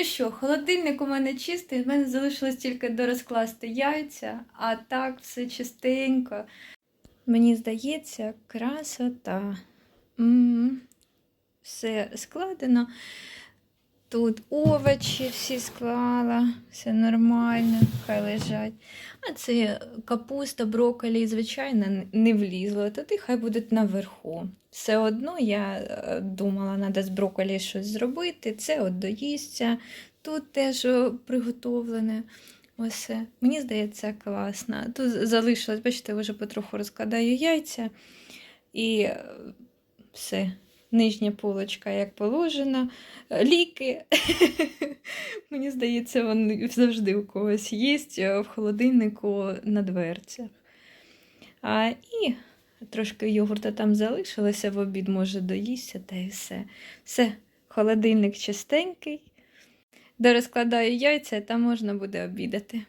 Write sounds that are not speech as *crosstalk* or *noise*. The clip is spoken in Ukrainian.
Ну що, холодильник у мене чистий, в мене залишилось тільки дорозкласти яйця, а так все чистенько. Мені здається, красота. М, Все складено. Тут овочі всі склала, все нормально, хай лежать. А це капуста, брокколі, звичайно, не влізло. Туди хай будуть наверху. Все одно я е, думала, треба з брокколі щось зробити. Це от доїсться. Тут теж приготовлене. Ось. е. Мені здається, класно. Тут залишилось, бачите, вже потроху розкладаю яйця і е, все. Нижня полочка, як положено. Ліки. *laughs* Мені здається, вони завжди у когось є е, в холодильнику на дверцях. А, і трошки йогурта там залишилося в обід, може, доїсться, та і все. Все, холодильник чистенький. Де розкладаю яйця, там можна буде обідати.